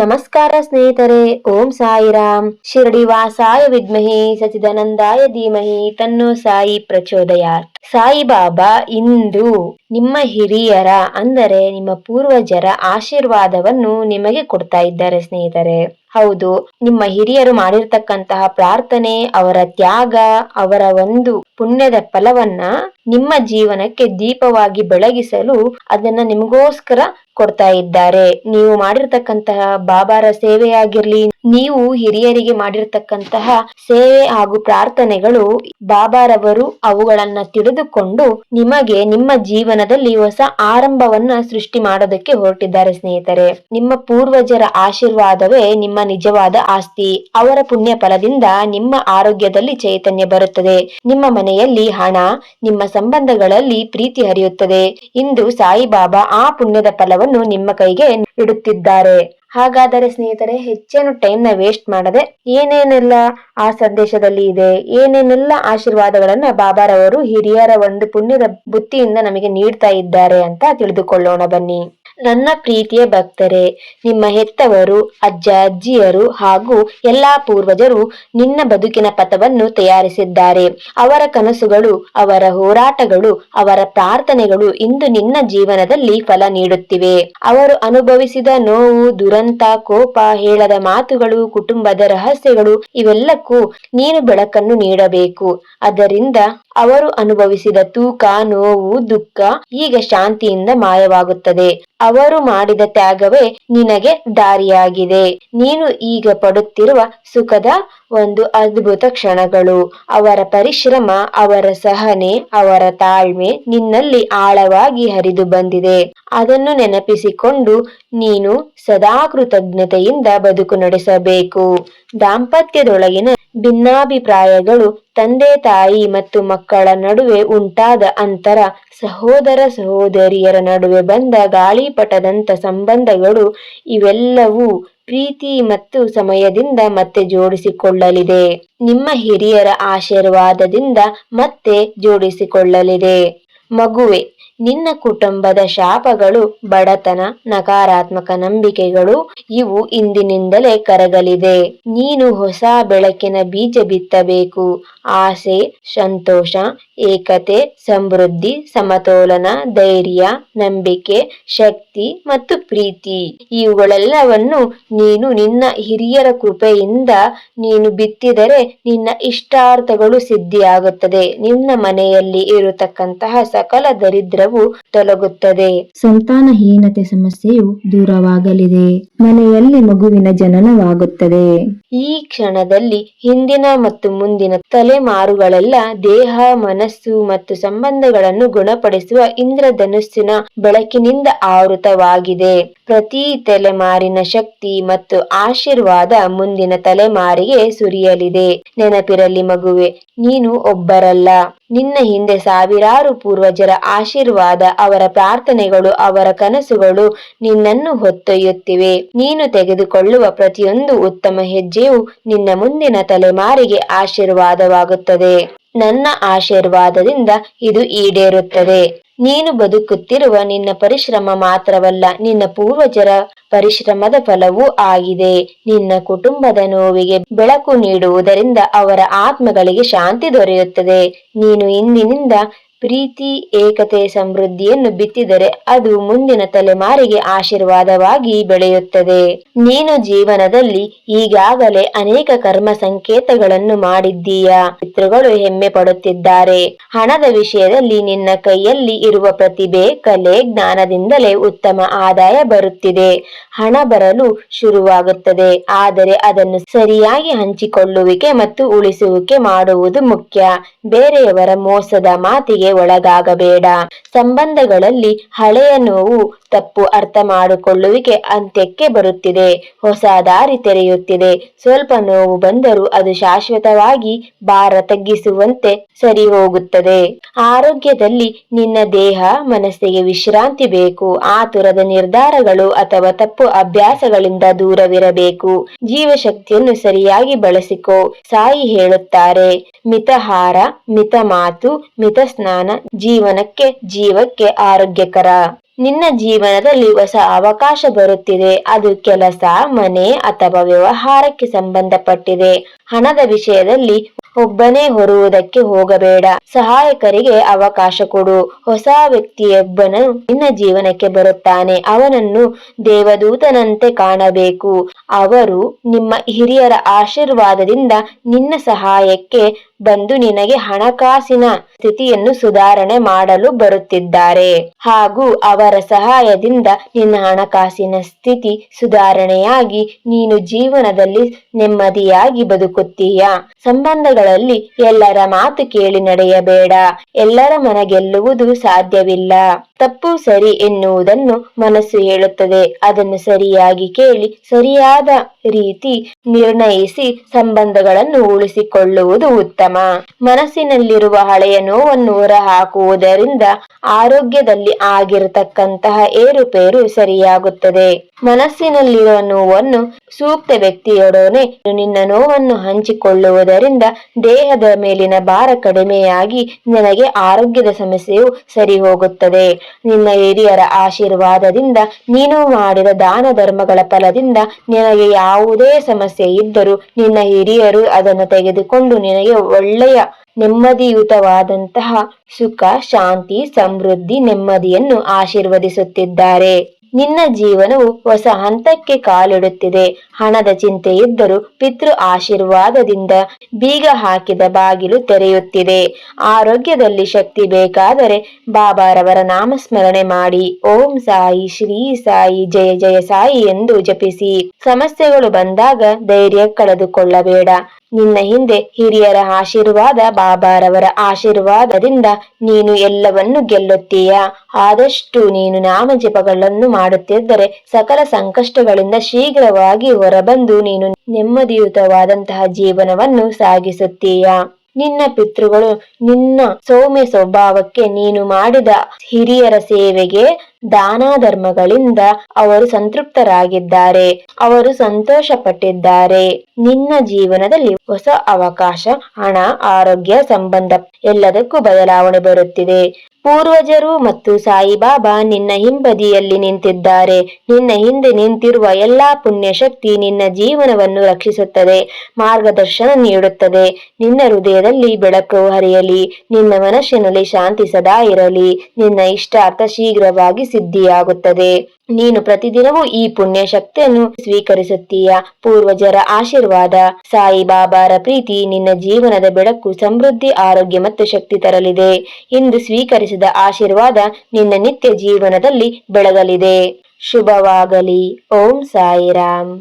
ನಮಸ್ಕಾರ ಸ್ನೇಹಿತರೆ, ಓಂ ಸಾಯಿರಾಮ್. ಶಿರಡಿ ವಾಸಾಯ ವಿದ್ಮಹಿ ಸಚಿದಾನಂದಾಯ ಧೀಮಹಿ, ತನ್ನೋ ಸಾಯಿ ಪ್ರಚೋದಯಾತ್. ಸಾಯಿಬಾಬಾ ಇಂದು ನಿಮ್ಮ ಹಿರಿಯರ, ಅಂದರೆ ನಿಮ್ಮ ಪೂರ್ವಜರ ಆಶೀರ್ವಾದವನ್ನು ನಿಮಗೆ ಕೊಡ್ತಾ ಇದ್ದಾರೆ ಸ್ನೇಹಿತರೆ. ಹೌದು, ನಿಮ್ಮ ಹಿರಿಯರು ಮಾಡಿರ್ತಕ್ಕಂತಹ ಪ್ರಾರ್ಥನೆ, ಅವರ ತ್ಯಾಗ, ಅವರ ಒಂದು ಪುಣ್ಯದ ಫಲವನ್ನ ನಿಮ್ಮ ಜೀವನಕ್ಕೆ ದೀಪವಾಗಿ ಬೆಳಗಿಸಲು ಅದನ್ನ ನಿಮಗೋಸ್ಕರ ಕೊಡ್ತಾ ಇದ್ದಾರೆ. ನೀವು ಮಾಡಿರ್ತಕ್ಕಂತಹ ಬಾಬಾರ ಸೇವೆಯಾಗಿರ್ಲಿ, ನೀವು ಹಿರಿಯರಿಗೆ ಮಾಡಿರ್ತಕ್ಕಂತಹ ಸೇವೆ ಹಾಗೂ ಪ್ರಾರ್ಥನೆಗಳು ಬಾಬಾರವರು ಅವುಗಳನ್ನ ತಿಳಿದುಕೊಂಡು ನಿಮಗೆ ನಿಮ್ಮ ಜೀವನದಲ್ಲಿ ಹೊಸ ಆರಂಭವನ್ನ ಸೃಷ್ಟಿ ಮಾಡೋದಕ್ಕೆ ಹೊರಟಿದ್ದಾರೆ ಸ್ನೇಹಿತರೆ. ನಿಮ್ಮ ಪೂರ್ವಜರ ಆಶೀರ್ವಾದವೇ ನಿಮ್ಮ ನಿಜವಾದ ಆಸ್ತಿ. ಅವರ ಪುಣ್ಯ ಫಲದಿಂದ ನಿಮ್ಮ ಆರೋಗ್ಯದಲ್ಲಿ ಚೈತನ್ಯ ಬರುತ್ತದೆ. ನಿಮ್ಮ ಮನೆಯಲ್ಲಿ ಹಣ ನಿಮ್ಮ ಸಂಬಂಧಗಳಲ್ಲಿ ಪ್ರೀತಿ ಹರಿಯುತ್ತದೆ. ಇಂದು ಸಾಯಿಬಾಬಾ ಆ ಪುಣ್ಯದ ಫಲವನ್ನು ನಿಮ್ಮ ಕೈಗೆ ಇಡುತ್ತಿದ್ದಾರೆ ಹಾಗಾದರೆ ಸ್ನೇಹಿತರೆ, ಹೆಚ್ಚೇನು ಟೈಮ್ನ ವೇಸ್ಟ್ ಮಾಡದೆ ಏನೇನೆಲ್ಲ ಆ ಸಂದೇಶದಲ್ಲಿ ಇದೆ, ಏನೇನೆಲ್ಲ ಆಶೀರ್ವಾದಗಳನ್ನ ಬಾಬಾರವರು ಹಿರಿಯರ ಒಂದು ಪುಣ್ಯದ ಬುತ್ತಿಯಿಂದ ನಮಗೆ ನೀಡ್ತಾ ಇದ್ದಾರೆ ಅಂತ ತಿಳಿದುಕೊಳ್ಳೋಣ ಬನ್ನಿ. ನನ್ನ ಪ್ರೀತಿಯ ಭಕ್ತರೇ, ನಿಮ್ಮ ಹೆತ್ತವರು, ಅಜ್ಜ, ಅಜ್ಜಿಯರು ಹಾಗೂ ಎಲ್ಲಾ ಪೂರ್ವಜರು ನಿನ್ನ ಬದುಕಿನ ಪಥವನ್ನು ತಯಾರಿಸಿದ್ದಾರೆ. ಅವರ ಕನಸುಗಳು, ಅವರ ಹೋರಾಟಗಳು, ಅವರ ಪ್ರಾರ್ಥನೆಗಳು ಇಂದು ನಿನ್ನ ಜೀವನದಲ್ಲಿ ಫಲ ನೀಡುತ್ತಿವೆ. ಅವರು ಅನುಭವಿಸಿದ ನೋವು, ದುರಂತ ಕೋಪ ಹೇಳದ ಮಾತುಗಳು, ಕುಟುಂಬದ ರಹಸ್ಯಗಳು ಇವೆಲ್ಲಕ್ಕೂ ನೀನು ಬೆಳಕನ್ನು ನೀಡಬೇಕು. ಅದರಿಂದ ಅವರು ಅನುಭವಿಸಿದ ತೂಕ, ನೋವು, ದುಃಖ ಈಗ ಶಾಂತಿಯಿಂದ ಮಾಯವಾಗುತ್ತದೆ. ಅವರು ಮಾಡಿದ ತ್ಯಾಗವೇ ನಿನಗೆ ದಾರಿಯಾಗಿದೆ. ನೀನು ಈಗ ಪಡುತ್ತಿರುವ ಸುಖದ ಒಂದು ಅದ್ಭುತ ಕ್ಷಣಗಳು. ಅವರ ಪರಿಶ್ರಮ, ಅವರ ಸಹನೆ, ಅವರ ತಾಳ್ಮೆ ನಿನ್ನಲ್ಲಿ ಆಳವಾಗಿ ಹರಿದು ಬಂದಿದೆ. ಅದನ್ನು ನೆನಪಿಸಿಕೊಂಡು ನೀನು ಸದಾ ಕೃತಜ್ಞತೆಯಿಂದ ಬದುಕು ನಡೆಸಬೇಕು. ದಾಂಪತ್ಯದೊಳಗಿನ ಭಿನ್ನಾಭಿಪ್ರಾಯಗಳು ತಂದೆ, ತಾಯಿ ಮತ್ತು ಮಕ್ಕಳ ನಡುವೆ ಉಂಟಾದ ಅಂತರ, ಸಹೋದರ, ಸಹೋದರಿಯರ ನಡುವೆ ಬಂದ ಗಾಳಿಪಟದಂಥ ಸಂಬಂಧಗಳು ಇವೆಲ್ಲವೂ ಪ್ರೀತಿ ಮತ್ತು ಸಮಯದಿಂದ ಮತ್ತೆ ಜೋಡಿಸಿಕೊಳ್ಳಲಿದೆ. ನಿಮ್ಮ ಹಿರಿಯರ ಆಶೀರ್ವಾದದಿಂದ ಮತ್ತೆ ಜೋಡಿಸಿಕೊಳ್ಳಲಿದೆ. ಮಗುವೆ ನಿನ್ನ ಕುಟುಂಬದ ಶಾಪಗಳು, ಬಡತನ, ನಕಾರಾತ್ಮಕ ನಂಬಿಕೆಗಳು, ಇವು ಇಂದಿನಿಂದಲೇ ಕರಗಲಿದೆ. ನೀನು ಹೊಸ ಬೆಳಕಿನ ಬೀಜ ಬಿತ್ತಬೇಕು. ಆಸೆ, ಸಂತೋಷ, ಏಕತೆ, ಸಮೃದ್ಧಿ, ಸಮತೋಲನ, ಧೈರ್ಯ, ನಂಬಿಕೆ, ಶಕ್ತಿ ಮತ್ತು ಪ್ರೀತಿ. ಇವುಗಳೆಲ್ಲವನ್ನು ನೀನು ನಿನ್ನ ಹಿರಿಯರ ಕೃಪೆಯಿಂದ ನೀನು ಬಿತ್ತಿದರೆ ನಿನ್ನ ಇಷ್ಟಾರ್ಥಗಳು ಸಿದ್ಧಿಯಾಗುತ್ತದೆ. ನಿನ್ನ ಮನೆಯಲ್ಲಿ ಇರತಕ್ಕಂತಹ ಸಕಲ ದರಿದ್ರವು ತೊಲಗುತ್ತದೆ. ಸಂತಾನಹೀನತೆ ಸಮಸ್ಯೆಯು ದೂರವಾಗಲಿದೆ. ಮನೆಯಲ್ಲಿ ಮಗುವಿನ ಜನನವಾಗುತ್ತದೆ. ಈ ಕ್ಷಣದಲ್ಲಿ ಹಿಂದಿನ ಮತ್ತು ಮುಂದಿನ ತಲೆಮಾರುಗಳೆಲ್ಲ ದೇಹ ಮನಸ್ಸು ಮತ್ತು ಸಂಬಂಧಗಳನ್ನು ಗುಣಪಡಿಸುವ ಇಂದ್ರಧನುಸ್ಸಿನ ಬೆಳಕಿನಿಂದ ಆವೃತವಾಗಿದೆ. ಪ್ರತಿ ತಲೆಮಾರಿನ ಶಕ್ತಿ ಮತ್ತು ಆಶೀರ್ವಾದ ಮುಂದಿನ ತಲೆಮಾರಿಗೆ ಸುರಿಯಲಿದೆ. ನೆನಪಿರಲಿ ಮಗುವೆ ನೀನು ಒಬ್ಬರಲ್ಲ. ನಿನ್ನ ಹಿಂದೆ ಸಾವಿರಾರು ಪೂರ್ವಜರ ಆಶೀರ್ವಾದ, ಅವರ ಪ್ರಾರ್ಥನೆಗಳು, ಅವರ ಕನಸುಗಳು ನಿನ್ನನ್ನು ಹೊತ್ತೊಯ್ಯುತ್ತಿವೆ. ನೀನು ತೆಗೆದುಕೊಳ್ಳುವ ಪ್ರತಿಯೊಂದು ಉತ್ತಮ ಹೆಜ್ಜೆಯು ನಿನ್ನ ಮುಂದಿನ ತಲೆಮಾರಿಗೆ ಆಶೀರ್ವಾದವಾಗುತ್ತದೆ. ನನ್ನ ಆಶೀರ್ವಾದದಿಂದ ಇದು ಈಡೇರುತ್ತದೆ. ನೀನು ಬದುಕುತ್ತಿರುವ ನಿನ್ನ ಪರಿಶ್ರಮ ಮಾತ್ರವಲ್ಲ, ನಿನ್ನ ಪೂರ್ವಜರ ಪರಿಶ್ರಮದ ಫಲವೂ ಆಗಿದೆ. ನಿನ್ನ ಕುಟುಂಬದ ನೋವಿಗೆ ಬೆಳಕು ನೀಡುವುದರಿಂದ ಅವರ ಆತ್ಮಗಳಿಗೆ ಶಾಂತಿ ದೊರೆಯುತ್ತದೆ. ನೀನು ಇಂದಿನಿಂದ ಪ್ರೀತಿ, ಏಕತೆ, ಸಮೃದ್ಧಿಯನ್ನು ಬಿತ್ತಿದರೆ ಅದು ಮುಂದಿನ ತಲೆಮಾರಿಗೆ ಆಶೀರ್ವಾದವಾಗಿ ಬೆಳೆಯುತ್ತದೆ. ನೀನು ಜೀವನದಲ್ಲಿ ಈಗಾಗಲೇ ಅನೇಕ ಕರ್ಮ ಸಂಕೇತಗಳನ್ನು ಮಾಡಿದ್ದೀಯಾ. ಪಿತೃಗಳು ಹೆಮ್ಮೆ ಪಡುತ್ತಿದ್ದಾರೆ. ಹಣದ ವಿಷಯದಲ್ಲಿ ನಿನ್ನ ಕೈಯಲ್ಲಿ ಇರುವ ಪ್ರತಿಭೆ ಕಲೆ ಜ್ಞಾನದಿಂದಲೇ ಉತ್ತಮ ಆದಾಯ ಬರುತ್ತಿದೆ. ಹಣ ಬರಲು ಶುರುವಾಗುತ್ತದೆ. ಆದರೆ ಅದನ್ನು ಸರಿಯಾಗಿ ಹಂಚಿಕೊಳ್ಳುವಿಕೆ ಮತ್ತು ಉಳಿಸುವಿಕೆ ಮಾಡುವುದು ಮುಖ್ಯ. ಬೇರೆಯವರ ಮೋಸದ ಮಾತಿಗೆ ಒಳಗಾಗಬೇಡ. ಸಂಬಂಧಗಳಲ್ಲಿ ಹಳೆಯ ನೋವು ತಪ್ಪು ಅರ್ಥ ಮಾಡಿಕೊಳ್ಳುವಿಕೆ ಅಂತ್ಯಕ್ಕೆ ಬರುತ್ತಿದೆ. ಹೊಸ ದಾರಿ ತೆರೆಯುತ್ತಿದೆ. ಸ್ವಲ್ಪ ನೋವು ಬಂದರೂ ಅದು ಶಾಶ್ವತವಾಗಿ ಭಾರ ತಗ್ಗಿಸುವಂತೆ ಸರಿ ಹೋಗುತ್ತದೆ ಆರೋಗ್ಯದಲ್ಲಿ ನಿನ್ನ ದೇಹ, ಮನಸ್ಸಿಗೆ ವಿಶ್ರಾಂತಿ ಬೇಕು. ಆತುರದ ನಿರ್ಧಾರಗಳು ಅಥವಾ ತಪ್ಪು ಅಭ್ಯಾಸಗಳಿಂದ ದೂರವಿರಬೇಕು. ಜೀವಶಕ್ತಿಯನ್ನು ಸರಿಯಾಗಿ ಬಳಸಿಕೋ, ಸಾಯಿ ಹೇಳುತ್ತಾರೆ. ಮಿತಹಾರ ಮಿತ ಮಾತು, ಮಿತ ಸ್ನಾನ, ಜೀವನಕ್ಕೆ, ಜೀವಕ್ಕೆ ಆರೋಗ್ಯಕರ. ನಿನ್ನ ಜೀವನದಲ್ಲಿ ಹೊಸ ಅವಕಾಶ ಬರುತ್ತಿದೆ. ಅದು ಕೆಲಸ, ಮನೆ ಅಥವಾ ವ್ಯವಹಾರಕ್ಕೆ ಸಂಬಂಧಪಟ್ಟಿದೆ. ಹಣದ ವಿಷಯದಲ್ಲಿ ಒಬ್ಬನೇ ಹೊರುವುದಕ್ಕೆ ಹೋಗಬೇಡ. ಸಹಾಯಕರಿಗೆ ಅವಕಾಶ ಕೊಡು. ಹೊಸ ವ್ಯಕ್ತಿಯೊಬ್ಬನು ನಿನ್ನ ಜೀವನಕ್ಕೆ ಬರುತ್ತಾನೆ. ಅವನನ್ನು ದೇವದೂತನಂತೆ ಕಾಣಬೇಕು. ಅವರು ನಿಮ್ಮ ಹಿರಿಯರ ಆಶೀರ್ವಾದದಿಂದ ನಿನ್ನ ಸಹಾಯಕ್ಕೆ ಬಂದು ನಿನಗೆ ಹಣಕಾಸಿನ ಸ್ಥಿತಿಯನ್ನು ಸುಧಾರಣೆ ಮಾಡಲು ಬರುತ್ತಿದ್ದಾರೆ. ಹಾಗೂ ಅವರ ಸಹಾಯದಿಂದ ನಿನ್ನ ಹಣಕಾಸಿನ ಸ್ಥಿತಿ ಸುಧಾರಣೆಯಾಗಿ ನೀನು ಜೀವನದಲ್ಲಿ ನೆಮ್ಮದಿಯಾಗಿ ಬದುಕುತ್ತೀಯ. ಸಂಬಂಧಗಳಲ್ಲಿ ಎಲ್ಲರ ಮಾತು ಕೇಳಿ ನಡೆಯಬೇಡ. ಎಲ್ಲರ ಮನ ಗೆಲ್ಲುವುದು ಸಾಧ್ಯವಿಲ್ಲ. ತಪ್ಪು ಸರಿ ಎನ್ನುವುದನ್ನು ಮನಸ್ಸು ಹೇಳುತ್ತದೆ. ಅದನ್ನು ಸರಿಯಾಗಿ ಕೇಳಿ ಸರಿಯಾದ ರೀತಿ ನಿರ್ಣಯಿಸಿ ಸಂಬಂಧಗಳನ್ನು ಉಳಿಸಿಕೊಳ್ಳುವುದು ಉತ್ತಮ. ಮನಸ್ಸಿನಲ್ಲಿರುವ ಹಳೆಯ ನೋವನ್ನು ಹೊರಹಾಕುವುದರಿಂದ ಆರೋಗ್ಯದಲ್ಲಿ ಆಗಿರತಕ್ಕಂತಹ ಏರುಪೇರು ಸರಿಯಾಗುತ್ತದೆ. ಮನಸ್ಸಿನಲ್ಲಿರುವ ನೋವನ್ನು ಸೂಕ್ತ ವ್ಯಕ್ತಿಯೊಡನೆ ನಿನ್ನ ನೋವನ್ನು ಹಂಚಿಕೊಳ್ಳುವುದರಿಂದ ದೇಹದ ಮೇಲಿನ ಭಾರ ಕಡಿಮೆಯಾಗಿ ನಿನಗೆ ಆರೋಗ್ಯದ ಸಮಸ್ಯೆಯು ಸರಿ ಹೋಗುತ್ತದೆ ನಿನ್ನ ಹಿರಿಯರ ಆಶೀರ್ವಾದದಿಂದ ನೀನು ಮಾಡಿದ ದಾನ ಧರ್ಮಗಳ ಫಲದಿಂದ ನಿನಗೆ ಯಾವುದೇ ಸಮಸ್ಯೆ ಇದ್ದರೂ ನಿನ್ನ ಹಿರಿಯರು ಅದನ್ನು ತೆಗೆದುಕೊಂಡು ನಿನಗೆ ಒಳ್ಳೆಯ ನೆಮ್ಮದಿಯುತವಾದಂತಹ ಸುಖ ಶಾಂತಿ ಸಮೃದ್ಧಿ ನೆಮ್ಮದಿಯನ್ನು ಆಶೀರ್ವದಿಸುತ್ತಿದ್ದಾರೆ. ನಿನ್ನ ಜೀವನವು ಹೊಸ ಹಂತಕ್ಕೆ ಕಾಲಿಡುತ್ತಿದೆ. ಹಣದ ಚಿಂತೆ ಇದ್ದರೂ ಪಿತೃ ಆಶೀರ್ವಾದದಿಂದ ಬೀಗ ಹಾಕಿದ ಬಾಗಿಲು ತೆರೆಯುತ್ತಿದೆ. ಆರೋಗ್ಯದಲ್ಲಿ ಶಕ್ತಿ ಬೇಕಾದರೆ ಬಾಬಾರವರ ನಾಮಸ್ಮರಣೆ ಮಾಡಿ. ಓಂ ಸಾಯಿ, ಶ್ರೀ ಸಾಯಿ, ಜಯ ಜಯ ಸಾಯಿ ಎಂದು ಜಪಿಸಿ. ಸಮಸ್ಯೆಗಳು ಬಂದಾಗ ಧೈರ್ಯ ಕಳೆದುಕೊಳ್ಳಬೇಡ. ನಿನ್ನ ಹಿಂದೆ ಹಿರಿಯರ ಆಶೀರ್ವಾದ, ಬಾಬಾರವರ ಆಶೀರ್ವಾದದಿಂದ ನೀನು ಎಲ್ಲವನ್ನು ಗೆಲ್ಲುತ್ತೀಯ. ಆದಷ್ಟು ನೀನು ನಾಮಜಪಗಳನ್ನು ಮಾಡುತ್ತಿದ್ದರೆ ಸಕಲ ಸಂಕಷ್ಟಗಳಿಂದ ಶೀಘ್ರವಾಗಿ ಹೊರಬಂದು ನೀನು ನೆಮ್ಮದಿಯುತವಾದಂತಹ ಜೀವನವನ್ನು ಸಾಗಿಸುತ್ತೀಯ. ನಿನ್ನ ಪಿತೃಗಳು ನಿನ್ನ ಸೌಮ್ಯ ಸ್ವಭಾವಕ್ಕೆ ನೀನು ಮಾಡಿದ ಹಿರಿಯರ ಸೇವೆಗೆ ದಾನ ಧರ್ಮಗಳಿಂದ ಅವರು ಸಂತೃಪ್ತರಾಗಿದ್ದಾರೆ. ಅವರು ಸಂತೋಷ ಪಟ್ಟಿದ್ದಾರೆ ನಿನ್ನ ಜೀವನದಲ್ಲಿ ಹೊಸ ಅವಕಾಶ, ಹಣ, ಆರೋಗ್ಯ ಸಂಬಂಧ ಎಲ್ಲದಕ್ಕೂ ಬದಲಾವಣೆ ಬರುತ್ತಿದೆ. ಪೂರ್ವಜರು ಮತ್ತು ಸಾಯಿಬಾಬಾ ನಿನ್ನ ಹಿಂಬದಿಯಲ್ಲಿ ನಿಂತಿದ್ದಾರೆ. ನಿನ್ನ ಹಿಂದೆ ನಿಂತಿರುವ ಎಲ್ಲಾ ಪುಣ್ಯ ಶಕ್ತಿ ನಿನ್ನ ಜೀವನವನ್ನು ರಕ್ಷಿಸುತ್ತದೆ, ಮಾರ್ಗದರ್ಶನ ನೀಡುತ್ತದೆ. ನಿನ್ನ ಹೃದಯದಲ್ಲಿ ಬೆಳಕು ಹರಿಯಲಿ, ನಿನ್ನ ಮನಸ್ಸಿನಲ್ಲಿ ಶಾಂತಿ ಸದಾ ಇರಲಿ. ನಿನ್ನ ಇಷ್ಟಾರ್ಥ ಶೀಘ್ರವಾಗಿ ಸಿದ್ಧಿಯಾಗುತ್ತದೆ. ನೀನು ಪ್ರತಿದಿನವೂ ಈ ಪುಣ್ಯ ಶಕ್ತಿಯನ್ನು ಸ್ವೀಕರಿಸುತ್ತೀಯ. ಪೂರ್ವಜರ ಆಶೀರ್ವಾದ. ಸಾಯಿಬಾಬಾರ ಪ್ರೀತಿ ನಿನ್ನ ಜೀವನದ ಬೆಳಕು, ಸಮೃದ್ಧಿ, ಆರೋಗ್ಯ ಮತ್ತು ಶಕ್ತಿ ತರಲಿದೆ. ಇಂದು ಸ್ವೀಕರಿಸಿದ ಆಶೀರ್ವಾದ ನಿನ್ನ ನಿತ್ಯ ಜೀವನದಲ್ಲಿ ಬೆಳಗಲಿದೆ. ಶುಭವಾಗಲಿ. ಓಂ ಸಾಯಿರಾಮ್.